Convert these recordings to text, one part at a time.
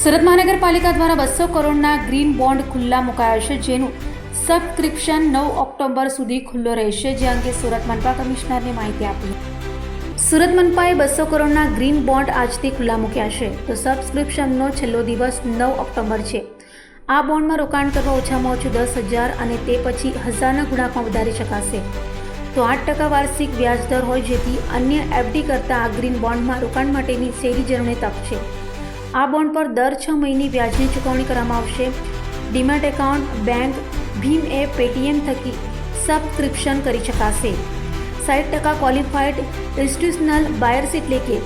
સુરત મહાનગરપાલિકા દ્વારા બસો કરોડના ગ્રીન બોન્ડ ખુલ્લા મુકાયા જેનું સબસ્ક્રિપ્શન નવ ઓક્ટોબર સુધી ખુલ્લો રહેશે, જે અંગે સુરત મનપા કમિશનરને માહિતી આપી. સુરત મનપાએ બસો કરોડના ગ્રીન બોન્ડ આજથી ખુલ્લા મૂક્યા છે, તો સબસ્ક્રિપ્શનનો છેલ્લો દિવસ નવ ઓક્ટોબર છે. આ બોન્ડમાં રોકાણ કરવા ઓછામાં ઓછું દસ હજાર અને તે પછી હજારના ગુણાંકમાં વધારી શકાશે. તો આઠ ટકા વાર્ષિક વ્યાજદર હોય, જેથી અન્ય એફડી કરતાં આ ગ્રીન બોન્ડમાં રોકાણ માટેની શેરીજનોને તક છે. આ બોન્ડ પર દર છ મહિને વ્યાજની ચૂકવણી કરવામાં આવશે. ડીમેટ એકાઉન્ટ, બેંક, ભીમ એપ, પેટીએમ થકી સબસ્ક્રિપ્શન કરી શકાશે. સાઠ ટકા ક્વોલિફાઈડ ઇન્સ્ટિટ્યુશનલ બાયર્સ એટલે કે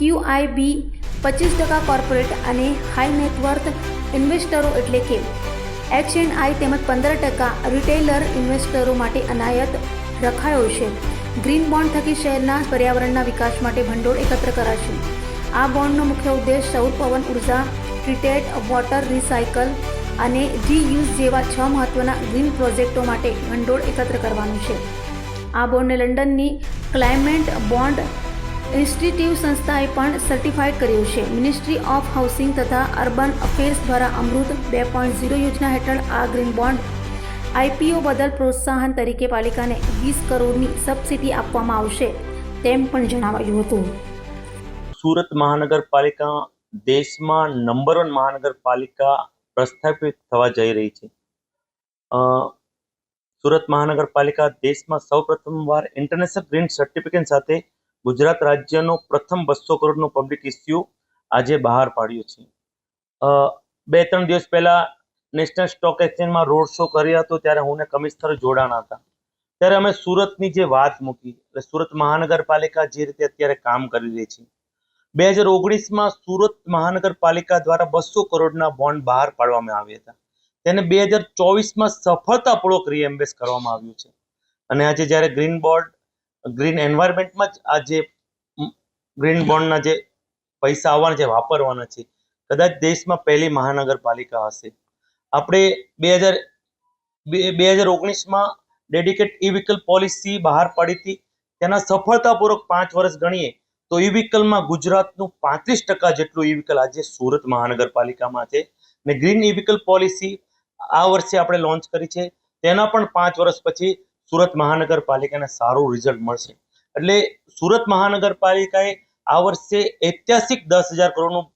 ક્યુઆઈબી પચીસ ટકા કોર્પોરેટ અને હાઈ નેટવર્થ ઇન્વેસ્ટરો એટલે કે એચ એન્ડ આઈ તેમજ પંદર ટકા રિટેલર ઇન્વેસ્ટરો માટે અનાયત રખાયો છે. ગ્રીન બોન્ડ થકી શહેરના પર્યાવરણના વિકાસ માટે ભંડોળ એકત્ર કરાશે. આ બોન્ડનો મુખ્ય ઉદ્દેશ સૌર પવન, ઊર્જા ટ્રીટેડ વોટર રિસાયકલ અને રીયુઝ જેવા છ મહત્વના ગ્રીન પ્રોજેક્ટો માટે ભંડોળ એકત્ર કરવાનું છે. આ બોન્ડને લંડનની ક્લાઇમેટ બોન્ડ ઇન્સ્ટિટ્યૂટ સંસ્થાએ પણ સર્ટિફાઈડ કર્યું છે. મિનિસ્ટ્રી ઓફ હાઉસિંગ તથા અર્બન અફેર્સ દ્વારા અમૃત બે પોઈન્ટ ઝીરો યોજના હેઠળ આ ગ્રીન બોન્ડ આઈપીઓ બદલ પ્રોત્સાહન તરીકે પાલિકાને વીસ કરોડની સબસિડી આપવામાં આવશે તેમ પણ જણાવાયું હતું. સુરત મહાનગરપાલિકા દેશમાં નંબર વન મહાનગરપાલિકા પ્રસ્થાપિત થવા જઈ રહી છે. સુરત મહાનગરપાલિકા દેશમાં સૌપ્રથમવાર ઇન્ટરનેશનલ ગ્રીન સર્ટિફિકેટ સાથે ગુજરાત રાજ્યનો પ્રથમ બસો કરોડનો પબ્લિક ઇસ્યુ આજે બહાર પાડ્યો છે. બે ત્રણ દિવસ પહેલાં નેશનલ સ્ટોક એક્સચેન્જમાં રોડ શો કર્યો હતો, ત્યારે હું કમિશનર જોડાણા હતા. ત્યારે અમે સુરતની જે વાત મૂકી, એટલે સુરત મહાનગરપાલિકા જે રીતે અત્યારે કામ કરી રહી છે બે હજાર ઓગણીસમાં સુરત મહાનગરપાલિકા દ્વારા બસો કરોડના બોન્ડ બહાર પાડવામાં આવ્યા હતા. તેને બે હજાર ચોવીસમાં સફળતાપૂર્વક રીએમ્બેસ કરવામાં આવ્યું છે. અને આજે જ્યારે ગ્રીન બોર્ડ ગ્રીન એન્વાયરમેન્ટમાં જ આ જે ગ્રીન બોન્ડના જે પૈસા આવવાના છે, વાપરવાના છે, કદાચ દેશમાં પહેલી મહાનગરપાલિકા હશે. આપણે બે હજાર બે હજાર ઓગણીસમાં ડેડિકેટ ઈ વ્હીકલ પોલિસી બહાર પાડી હતી. તેના સફળતાપૂર્વક પાંચ વર્ષ ગણીએ તો ઈ વ્હીકલમાં ગુજરાતનું પાંત્રીસ ટકા જેટલું ઈ વ્હીકલ આજે સુરત મહાનગરપાલિકામાં છે. ને ગ્રીન ઈ વ્હીકલ પોલિસી આ વર્ષે આપણે લોન્ચ કરી છે. તેના પણ પાંચ વર્ષ પછી સુરત મહાનગરપાલિકાને સારું રિઝલ્ટ મળશે. એટલે સુરત મહાનગરપાલિકાએ આ વર્ષે ઐતિહાસિક દસ હજાર કરોડનું,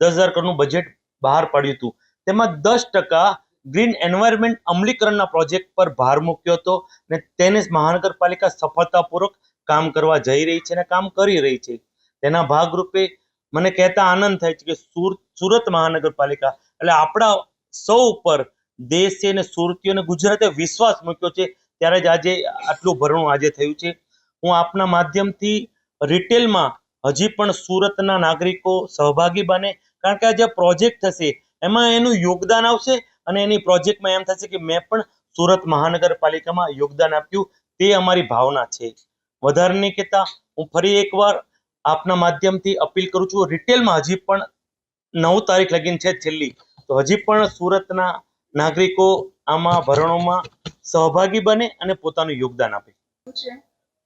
દસ હજાર કરોડનું બજેટ બહાર પાડ્યું હતું. તેમાં દસ ટકા ગ્રીન એન્વાયરમેન્ટ અમલીકરણના પ્રોજેક્ટ પર ભાર મૂક્યો હતો. ને તેને મહાનગરપાલિકા સફળતાપૂર્વક કામ કરવા જઈ રહી છે અને કામ કરી રહી છે. તેના ભાગરૂપે મને કહેતા આનંદ થાય છે કે સુરત મહાનગરપાલિકા, એટલે આપણા સૌ ઉપર દેશે અને સુરતીઓને ગુજરાતે વિશ્વાસ મૂક્યો છે, ત્યારે જ આજે આટલું ભરણું આજે થયું છે. હું આપના માધ્યમથી રિટેલમાં હજી પણ સુરતના નાગરિકો સહભાગી બને, કારણ કે આ જે પ્રોજેક્ટ થશે, એમાં એનું યોગદાન આવશે અને એની પ્રોજેક્ટમાં એમ થશે કે મેં પણ સુરત મહાનગરપાલિકામાં યોગદાન આપ્યું, તે અમારી ભાવના છે. વધારે નહીં કહેતા. હું ફરી એકવાર આપના માધ્યમથી અપીલ કરું છું, રિટેલમાં હજી પણ નવ તારીખ લગીન છે છેલ્લી. તો હજી પણ સુરતના નાગરિકો આમાં ભરણોમાં સહભાગી બને અને પોતાનું યોગદાન આપે.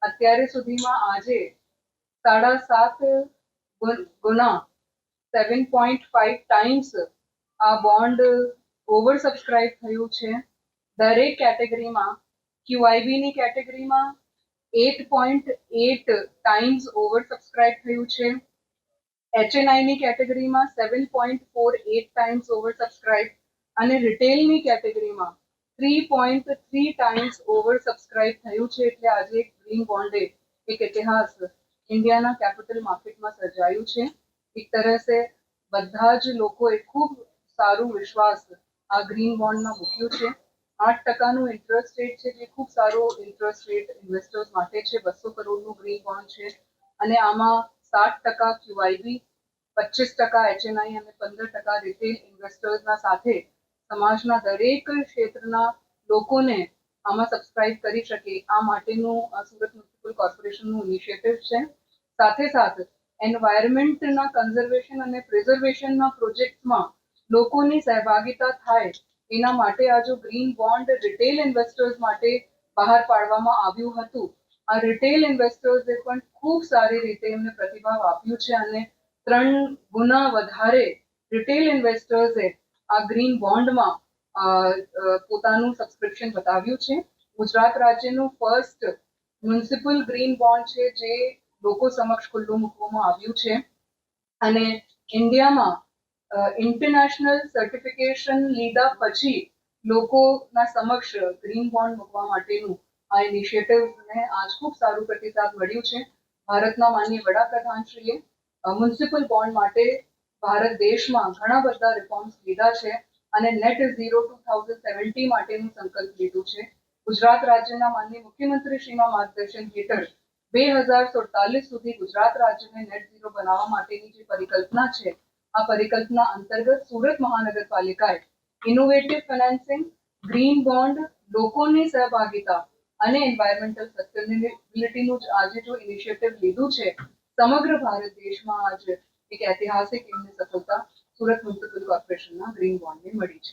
અત્યારે સુધીમાં આજે સાડા સાત ગુના સેવન પોઈન્ટ ફાઈવ ટાઈમ્સ આ બોન્ડ ઓવર સબસ્ક્રાઇબ થયું છે. દરેક કેટેગરીમાં ક્યુઆઈબીની કેટેગરીમાં eight point eight times over subscribe થયું છે એચએનઆઈની કેટેગરીમાં seven point four eight times over subscribe અને રિટેલની કેટેગરીમાં three point three times over subscribe થયું છે. એટલે આજે એક ગ્રીન બોન્ડે એક ઇતિહાસ ઇન્ડિયાના કેપિટલ માર્કેટમાં સર્જાયું છે. એક તરહ સે બધા જ લોકોએ ખૂબ સારું વિશ્વાસ આ ગ્રીન બોન્ડમાં મૂક્યું છે. આઠ ટકાનું ઇન્ટરેસ્ટ રેટ છે, જે ખૂબ સારો ઇન્ટરેસ્ટ રેટ ઇન્વેસ્ટર્સ માટે છે. બસો કરોડનું ગ્રીન બોન્ડ છે. અને આમાં સાત ટકા ક્યુઆઈબી પચીસ ટકા એચએનઆઈ અને પંદર ટકા રિટેલ ઇન્વેસ્ટર્સના સાથે સમાજના દરેક ક્ષેત્રના લોકોને આમાં સબસ્ક્રાઇબ કરી શકે. આ માટેનું સુરત મ્યુનિસિપલ કોર્પોરેશનનું ઇનિશિયેટિવ છે. સાથે સાથે એન્વાયરમેન્ટના કન્ઝર્વેશન અને પ્રિઝર્વેશનના પ્રોજેક્ટમાં લોકોની સહભાગિતા થાય એના માટે આ જો ગ્રીન બોન્ડ રિટેલ ઇન્વેસ્ટર્સ માટે બહાર પાડવામાં આવ્યું હતું. આ રિટેલ ઇન્વેસ્ટર્સે પણ ખૂબ સારી રીતે એમને પ્રતિભાવ આપ્યું છે અને ત્રણ ગુના વધારે રિટેલ ઇન્વેસ્ટર્સે આ ગ્રીન બોન્ડમાં પોતાનું સબસ્ક્રિપ્શન બતાવ્યું છે. ગુજરાત રાજ્યનું ફર્સ્ટ મ્યુનિસિપલ ગ્રીન બોન્ડ છે જે લોકો સમક્ષ ખુલ્લું મૂકવામાં આવ્યું છે. અને ઇન્ડિયામાં ઇન્ટરનેશનલ સર્ટિફિકેશન લીધા પછી લોકોના સમક્ષ ગ્રીન બોન્ડ મૂકવા માટેનું આ ઇનિશિયેટિવને આજ ખૂબ સારું પ્રતિસાદ મળ્યું છે. ભારતના માનનીય વડાપ્રધાનશ્રીએ મ્યુનિસિપલ બોન્ડ માટે ભારત દેશમાં ઘણા બધા રિફોર્મ્સ લીધા છે અને net zero two thousand seventy માટેનું સંકલ્પ લીધું છે. ગુજરાત રાજ્યના માનનીય મુખ્યમંત્રીશ્રીના માર્ગદર્શન હેઠળ બે હજાર સુડતાલીસ સુધી ગુજરાત રાજ્યને નેટ ઝીરો બનાવવા માટેની જે પરિકલ્પના છે આ પરિકલ્પના અંતર્ગત સુરત મહાનગરપાલિકાએ ઇનોવેટિવ ફાઇનાન્સિંગ ગ્રીન બોન્ડ લોકોની સહભાગિતા અને એન્વાયરમેન્ટલ સસ્ટેનેબિલિટીનું જ આજે જો ઇનિશિયેટિવ લીધું છે, સમગ્ર ભારત દેશમાં આજે એક ઐતિહાસિક એમને સફળતા સુરત મ્યુનિસિપલ કોર્પોરેશનના ગ્રીન બોન્ડને મળી છે.